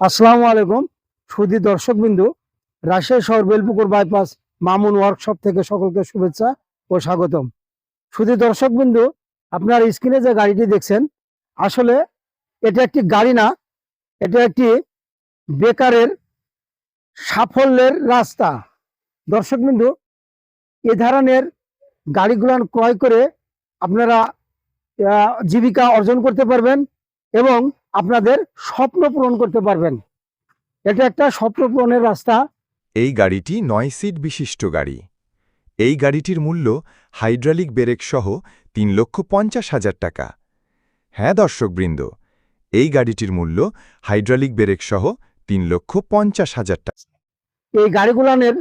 আসসালামু আলাইকুম সুদী দর্শক বিন্দু রাজশাহী শহর বেলপুকুর বাইপাস মামুন ওয়ার্কশপ থেকে সকলকে শুভেচ্ছা ও স্বাগতম। সুদী দর্শক বিন্দু আপনার স্ক্রিনে যে গাড়িটি দেখছেন, আসলে এটা একটি গাড়ি না, এটা একটি বেকারের সাফল্যের রাস্তা। দর্শক বিন্দু এ ধরনের গাড়িগুলান ক্রয় করে আপনারা জীবিকা অর্জন করতে পারবেন এবং আপনাদের স্বপ্ন পূরণ করতে পারবেন। এটা একটা স্বপ্ন পূরণের রাস্তা। এই গাড়িটি নয় সিট বিশিষ্ট গাড়ি। এই গাড়িটির মূল্য হাইড্রালিক ব্রেক সহ তিন লক্ষ পঞ্চাশ হাজার টাকা। হ্যাঁ দর্শকবৃন্দ এই গাড়িটির মূল্য হাইড্রালিক ব্রেক সহ তিন লক্ষ পঞ্চাশ হাজার টাকা। এই গাড়িগুলানের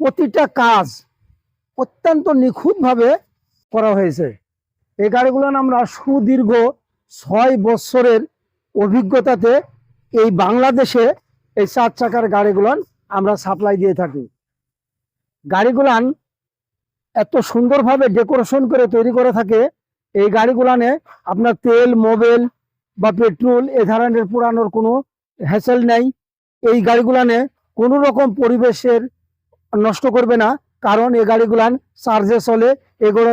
প্রতিটা কাজ অত্যন্ত নিখুঁতভাবে করা হয়েছে। এই গাড়িগুলান আমরা সুদীর্ঘ ছয় বছরের অভিজ্ঞতাতে এই বাংলাদেশে এই চার চাকার গাড়িগুলান আমরা সাপ্লাই দিয়ে থাকি। গাড়িগুলান এত সুন্দরভাবে ডেকোরেশন করে তৈরি করে থাকে, এই গাড়িগুলানে আপনার তেল, মোবিল বা পেট্রোল এ ধরনের পুরানোর কোনো হ্যাসেল নেই। এই গাড়িগুলানে কোনো রকম পরিবেশের নষ্ট করবে না, কারণ এই গাড়িগুলান চার্জে চলে এগুলো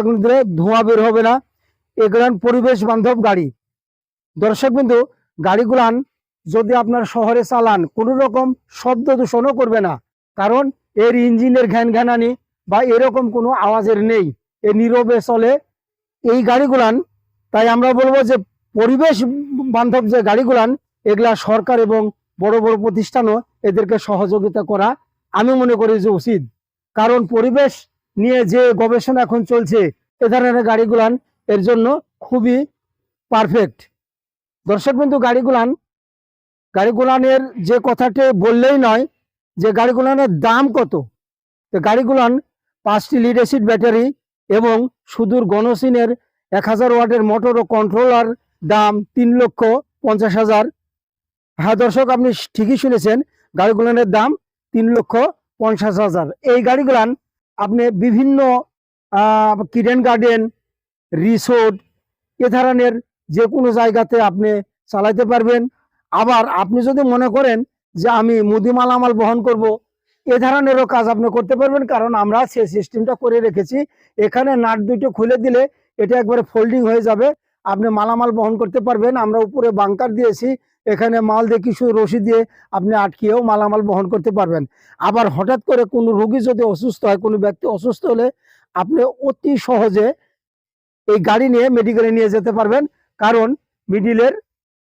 ধোঁয়া বের হবে না। এগুলান পরিবেশ বান্ধব গাড়ি। দর্শক বিন্দু, গাড়িগুলান যদি আপনার শহরে চালান, কোনো রকম শব্দ দূষণও করবে না। কারণ এর ইঞ্জিনের ঘ্যান ঘ্যানানি বা এরকম কোনো আওয়াজের নেই। এ নীরবে চলে এই গাড়িগুলান। তাই আমরা বলব যে, পরিবেশ বান্ধব যে গাড়িগুলান, এগুলা সরকার এবং বড় বড় প্রতিষ্ঠানও এদেরকে সহযোগিতা করা আমি মনে করি যে উচিত। কারণ পরিবেশ নিয়ে যে গবেষণা এখন চলছে, এ ধরনের গাড়িগুলান এর জন্য খুবই পারফেক্ট দর্শক বিন্দু গাড়িগুলান গাড়িগুলানের যে কথাটি বললেই নয় যে গাড়িগুলানের দাম কত? তো গাড়িগুলান পাঁচটি লিড ব্যাটারি এবং সুদূর গণসিনের এক হাজার ওয়াটের মোটর ও কন্ট্রোলার দাম তিন লক্ষ পঞ্চাশ হাজার। হ্যাঁ দর্শক, আপনি ঠিকই শুনেছেন গাড়িগুলানের দাম তিন লক্ষ পঞ্চাশ হাজার। এই গাড়িগুলান আপনি বিভিন্ন কিডেন গার্ডেন, রিসোর্ট, এ ধরনের যে কোনো জায়গাতে আপনি চালাইতে পারবেন। আবার আপনি যদি মনে করেন যে আমি মুদি মালামাল বহন করব, এ ধরনেরও কাজ আপনি করতে পারবেন, কারণ আমরা সে সিস্টেমটা করে রেখেছি। এখানে নাট দুটো খুলে দিলে এটা একবারে ফোল্ডিং হয়ে যাবে। আপনি মালামাল বহন করতে পারবেন। আমরা উপরে বাংকার দিয়েছি। এখানে মাল দিয়ে কিছু রশি দিয়ে আপনি আটকিয়েও মালামাল বহন করতে পারবেন। আবার হঠাৎ করে কোনো রুগী যদি অসুস্থ হয়, কোনো ব্যক্তি অসুস্থ হলে আপনি অতি সহজে এই গাড়ি নিয়ে মেডিকেলে নিয়ে যেতে পারবেন। কারণ মিডিলের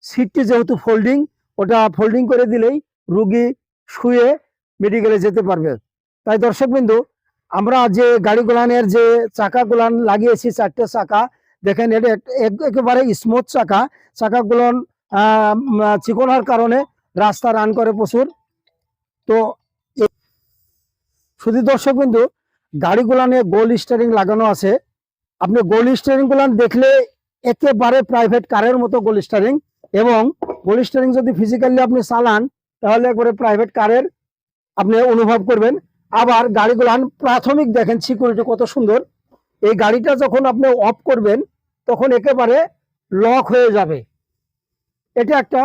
সিটটি যেহেতু ফোল্ডিং ওটা ফোল্ডিং করে দিলেই রুগী শুয়ে মেডিকেলে যেতে পারবে। তাই দর্শকবিন্দু আমরা যে গাড়িগুলানের যে চাকাগুলান লাগিয়েছি চারটে চাকা দেখেন এটা এক- এক- একেবারে স্মুথ চাকা। উম, চিকন হওয়ার কারণে রাস্তা রান করে প্রচুর। তো শুধু দর্শক বিন্দু গাড়িগুলানে গোল স্টারিং লাগানো আছে। আপনি গোল স্টারিং গুলান দেখলে একেবারে প্রাইভেট কারের মতো গোল স্টারিং এবং গোল স্টারিং যদি ফিজিক্যালি আপনি চালান, তাহলে একবারে প্রাইভেট কারের আপনি অনুভব করবেন। আবার গাড়িগুলান প্রাথমিক দেখেন সিকিউরিটি কত সুন্দর। এই গাড়িটা যখন আপনি অফ করবেন, তখন একেবারে লক হয়ে যাবে। এটা একটা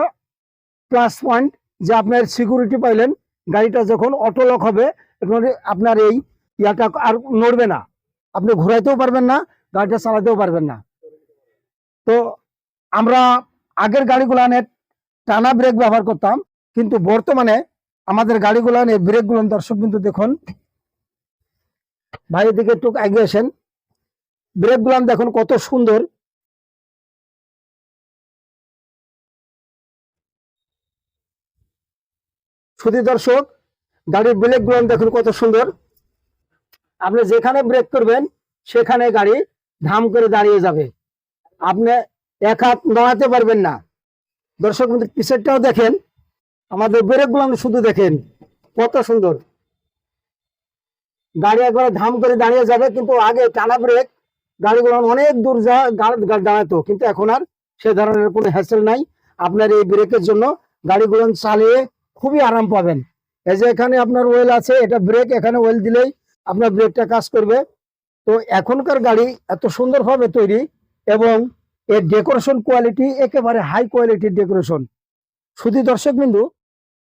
প্লাস পয়েন্ট যে আপনার সিকিউরিটি পাইলেন, গাড়িটা যখন অটো লক হবে আপনার এই ইয়াটা আর নড়বে না। আপনি ঘোরাইতেও পারবেন না, গাড়িটা চালাতেও পারবেন না। তো আমরা আগের গাড়িগুলানের টানা ব্রেক ব্যবহার করতাম, কিন্তু বর্তমানে আমাদের গাড়িগুলানে ব্রেকগুলো দর্শক কিন্তু দেখুন ভাই দিকে একটু আগে আসেন। দেখুন কত সুন্দর। শুধু দর্শক, গাড়ির ব্রেকগুলো দেখুন কত সুন্দর। আপনি যেখানে ব্রেক করবেন, সেখানে গাড়ি ধাম করে দাঁড়িয়ে যাবে। আপনি এক হাত নড়াতে পারবেন না। দর্শক বন্ধু পিছেরটাও দেখেন। আমাদের ব্রেকগুলো শুধু দেখেন। কত সুন্দর। গাড়ি একবারে ধাম করে দাঁড়িয়ে যাবে, কিন্তু আগে টানা ব্রেক, গাড়িগুলো অনেক দূর যা দাঁড়াতো, কিন্তু এখন আর সে ধরনের কোনো হ্যাসেল নাই। আপনার এই ব্রেকের জন্য গাড়িগুলো চালিয়ে খুবই আরাম পাবেন। এই যে এখানে আপনার ওয়েল আছে, এটা ব্রেক, এখানে ওয়েল দিলেই আপনার ব্রেকটা কাজ করবে। তো এখনকার গাড়ি এত সুন্দরভাবে তৈরি এবং এর ডেকোরেশন কোয়ালিটি একেবারে হাই কোয়ালিটির ডেকোরেশন শুধু দর্শক বিন্দু,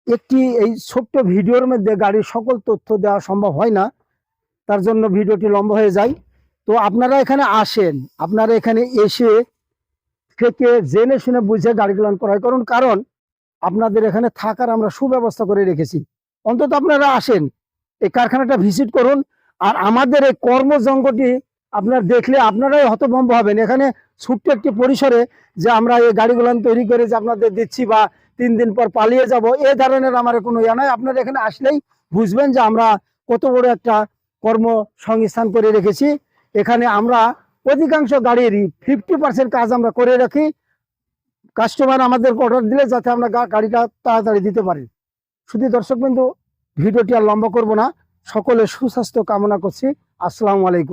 একটি এই ছোট্ট ভিডিওর মধ্যে গাড়ির সকল তথ্য দেওয়া সম্ভব হয় না, তার জন্য ভিডিওটি লম্বা হয়ে যায়। তো আপনারা এখানে আসেন, আপনারা এখানে এসে থেকে জেনে শুনে বুঝে গাড়িগুলো ক্রয় করুন, কারণ আপনাদের এখানে থাকার আমরা সুব্যবস্থা করে রেখেছি। অন্তত আপনারা আসেন, এই কারখানাটা ভিজিট করুন, আর আমাদের এই কর্মজঙ্গটি আপনার দেখলে আপনারাই হতভম্ব হবেন। এখানে ছোট্ট একটি পরিসরে যে আমরা এই গাড়িগুলো তৈরি করে যে আপনাদের দিচ্ছি বা তিন দিন পর পালিয়ে যাব, এ ধরনের আমার কোনো ইয়ে নয়। আপনারা এখানে আসলেই বুঝবেন যে আমরা কত বড় একটা কর্মসংস্থান করে রেখেছি। এখানে আমরা অধিকাংশ গাড়িরই ফিফটি পার্সেন্ট কাজ আমরা করে রাখি। কাস্টমার আমাদের অর্ডার দিলে যাতে আমরা গাড়িটা তাড়াতাড়ি দিতে পারি। শুধু দর্শক বিন্দু ভিডিওটি আর লম্বা করব না। সকলে সুস্বাস্থ্য কামনা করছি। আসসালামু আলাইকুম।